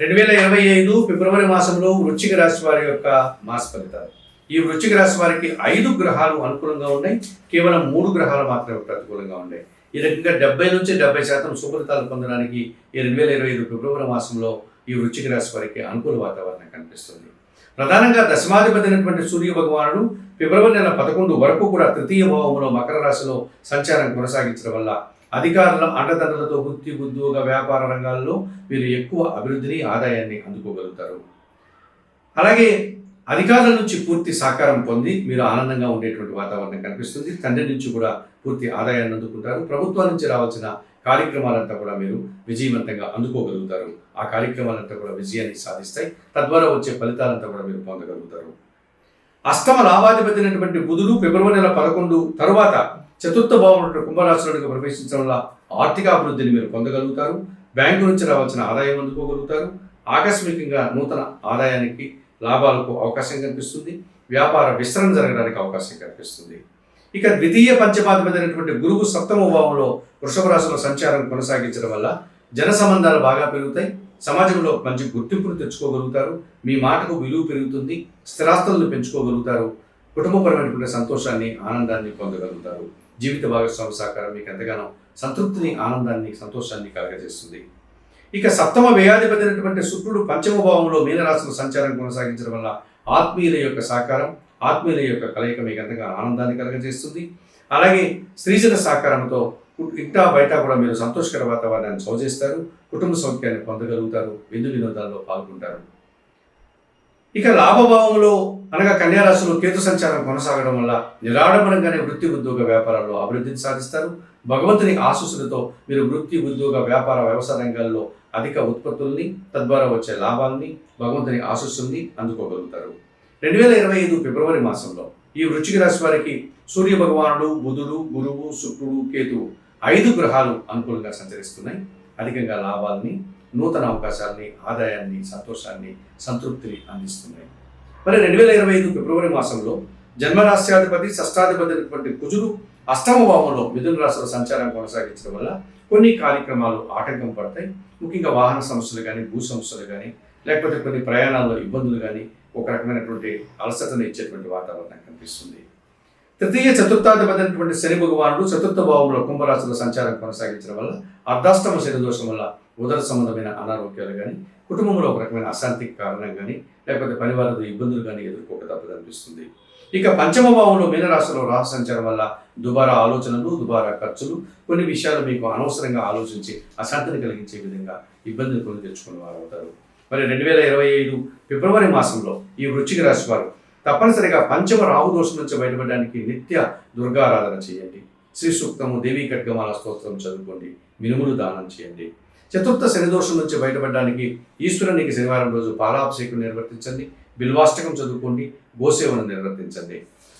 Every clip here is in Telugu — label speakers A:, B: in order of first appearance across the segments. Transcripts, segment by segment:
A: రెండు వేల ఇరవై ఐదు ఫిబ్రవరి మాసంలో వృశ్చిక రాశి వారి యొక్క మాస ఫలితాలు. ఈ వృశ్చిక రాశి వారికి ఐదు గ్రహాలు అనుకూలంగా ఉన్నాయి. కేవలం మూడు గ్రహాలు మాత్రమే ప్రతికూలంగా ఉన్నాయి. ఈ రకంగా డెబ్బై నుంచి డెబ్బై శాతం సుఫలితాలు పొందడానికి ఈ రెండు వేల ఇరవై ఐదు ఫిబ్రవరి మాసంలో ఈ వృశ్చిక రాశి వారికి అనుకూల వాతావరణం కనిపిస్తుంది. ప్రధానంగా దశమాధిపతి అయినటువంటి సూర్య భగవానుడు ఫిబ్రవరి నెల పదకొండు వరకు కూడా తృతీయ భావంలో మకర రాశిలో సంచారం కొనసాగించడం వల్ల అధికారుల అండదండలతో వృత్తి ఉద్యోగ వ్యాపార రంగాల్లో మీరు ఎక్కువ అభివృద్ధిని ఆదాయాన్ని అందుకోగలుగుతారు. అలాగే అధికారుల నుంచి పూర్తి సహకారం పొంది మీరు ఆనందంగా ఉండేటువంటి వాతావరణం కనిపిస్తుంది. తండ్రి నుంచి కూడా పూర్తి ఆదాయాన్ని అందుకుంటారు. ప్రభుత్వం నుంచి రావాల్సిన కార్యక్రమాలంతా కూడా మీరు విజయవంతంగా అందుకోగలుగుతారు. ఆ కార్యక్రమాలంతా కూడా విజయాన్ని సాధిస్తాయి. తద్వారా వచ్చే ఫలితాలంతా కూడా మీరు పొందగలుగుతారు. అష్టమ లాభాధిపతి అయినటువంటి బుధుడు ఫిబ్రవరి నెల పదకొండు తరువాత చతుర్థ భావం కుంభరాశులకు ప్రవేశించడం వల్ల ఆర్థిక అభివృద్ధిని మీరు పొందగలుగుతారు. బ్యాంకు నుంచి రావాల్సిన ఆదాయం అందుకోగలుగుతారు. ఆకస్మికంగా నూతన ఆదాయానికి లాభాలకు అవకాశం కనిపిస్తుంది. వ్యాపార విస్తరణ జరగడానికి అవకాశం కనిపిస్తుంది. ఇక ద్వితీయ పంచమాధిపతి గురువు సప్తమ భావంలో వృషభ రాశిలో సంచారం కొనసాగించడం వల్ల జన సంబంధాలు బాగా పెరుగుతాయి. సమాజంలో మంచి గుర్తింపును తెచ్చుకోగలుగుతారు. మీ మాటకు విలువ పెరుగుతుంది. స్థిరాస్తులను పెంచుకోగలుగుతారు. కుటుంబపరమైనటువంటి సంతోషాన్ని ఆనందాన్ని పొందగలుగుతారు. జీవిత భాగస్వామి సహకారం మీకు ఎంతగానో సంతృప్తిని ఆనందాన్ని సంతోషాన్ని కలగజేస్తుంది. ఇక సప్తమ వ్యయాధిపతి అయినటువంటి శుక్రుడు పంచమ భావంలో మీనరాశుల సంచారం కొనసాగించడం వల్ల ఆత్మీయుల యొక్క సహకారం ఆత్మీయుల యొక్క కలయిక మీకు ఎంతగా ఆనందాన్ని కలగజేస్తుంది. అలాగే స్త్రీజన సహకారంతో ఇంటా బయట కూడా మీరు సంతోషకర వాతావరణాన్ని సౌజేస్తారు. కుటుంబ సౌఖ్యాన్ని పొందగలుగుతారు. విందు వినోదాల్లో పాల్గొంటారు. ఇక లాభభావంలో అనగా కన్యారాశిలో కేతు సంచారం కొనసాగడం వల్ల నిరాడంబరంగానే వృత్తి ఉద్యోగ వ్యాపారాల్లో అభివృద్ధిని సాధిస్తారు. భగవంతుని ఆశీస్సులతో మీరు వృత్తి ఉద్యోగ వ్యాపార వ్యవసాయ రంగాల్లో అధిక ఉత్పత్తుల్ని తద్వారా వచ్చే లాభాలని భగవంతుని ఆశీస్సుల్ని అందుకోగలుగుతారు. రెండు వేల ఇరవై ఐదు ఫిబ్రవరి మాసంలో ఈ వృచ్చిక రాశి వారికి సూర్య భగవానుడు బుధుడు గురువు శుక్రుడు కేతువు ఐదు గ్రహాలు అనుకూలంగా సంచరిస్తున్నాయి. అధికంగా లాభాలని నూతన అవకాశాలని ఆదాయాన్ని సంతోషాన్ని సంతృప్తిని అందిస్తున్నాయి. మరి రెండు వేల ఇరవై ఐదు ఫిబ్రవరి మాసంలో జన్మరాశ్యాధిపతి షష్టాధిపతి అయినటువంటి కుజుడు అష్టమ భావంలో మిథున రాశిలో సంచారం కొనసాగించడం వల్ల కొన్ని కార్యక్రమాలు ఆటంకం పడతాయి. ముఖ్యంగా వాహన సమస్యలు కానీ భూ సమస్యలు కానీ లేకపోతే కొన్ని ప్రయాణాల్లో ఇబ్బందులు కానీ ఒక రకమైనటువంటి అలసటను ఇచ్చేటువంటి వాతావరణం కనిపిస్తుంది. తృతీయ చతుర్థాధిపతి అయినటువంటి శని భగవానుడు చతుర్థ భావంలో కుంభరాశిలో సంచారం కొనసాగించడం వల్ల అర్ధాష్టమ శని దోషం వల్ల ఉదర సంబంధమైన అనారోగ్యాలు కానీ కుటుంబంలో ఒక రకమైన అశాంతికి కారణం కానీ లేకపోతే పనివారితో ఇబ్బందులు కానీ ఎదుర్కోక తప్పదనిపిస్తుంది ఇక పంచమ భావంలో మీనరాశిలో రాహ సంచారం వల్ల దుబారా ఆలోచనలు దుబారా ఖర్చులు కొన్ని విషయాలు మీకు అనవసరంగా ఆలోచించి అశాంతిని కలిగించే విధంగా ఇబ్బందులు కొని తెచ్చుకునే వారు అవుతారు. మరి రెండు వేల ఇరవై ఐదు ఫిబ్రవరి మాసంలో ఈ వృశ్చిక రాశి వారు తప్పనిసరిగా పంచమ రాహు దోషం నుంచి బయటపడడానికి నిత్య దుర్గారాధన చేయండి. శ్రీ సూక్తము దేవీ ఖడ్గమాల స్తోత్రం చదువుకోండి. మినుములు దానం చేయండి. చతుర్థ శని దోషం నుంచి బయటపడడానికి ఈశ్వరునికి శనివారం రోజు పాలాభిషేకం నిర్వర్తించండి బిల్వాష్టకం చదువుకోండి గోసేవను నిర్వర్తించండి.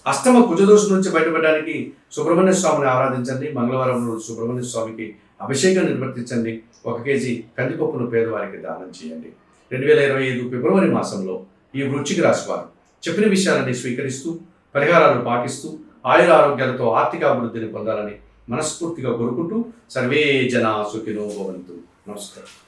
A: అష్టమ కుజదోషం నుంచి బయటపడడానికి సుబ్రహ్మణ్య స్వామిని ఆరాధించండి మంగళవారం రోజు సుబ్రహ్మణ్య స్వామికి అభిషేకం నిర్వర్తించండి ఒక కేజీ కందిపప్పును పేదవారికి దానం చేయండి. రెండు వేల ఇరవై ఐదు ఫిబ్రవరి మాసంలో ఈ వృశ్చిక రాశి వారు చెప్పిన విషయాలని స్వీకరిస్తూ పరిహారాలు పాటిస్తూ ఆయుర ఆరోగ్యాలతో ఆర్థిక అభివృద్ధిని పొందాలని మనస్ఫూర్తిగా కోరుకుంటూ సర్వే జనా సుఖినో భవంతు. Namaskar.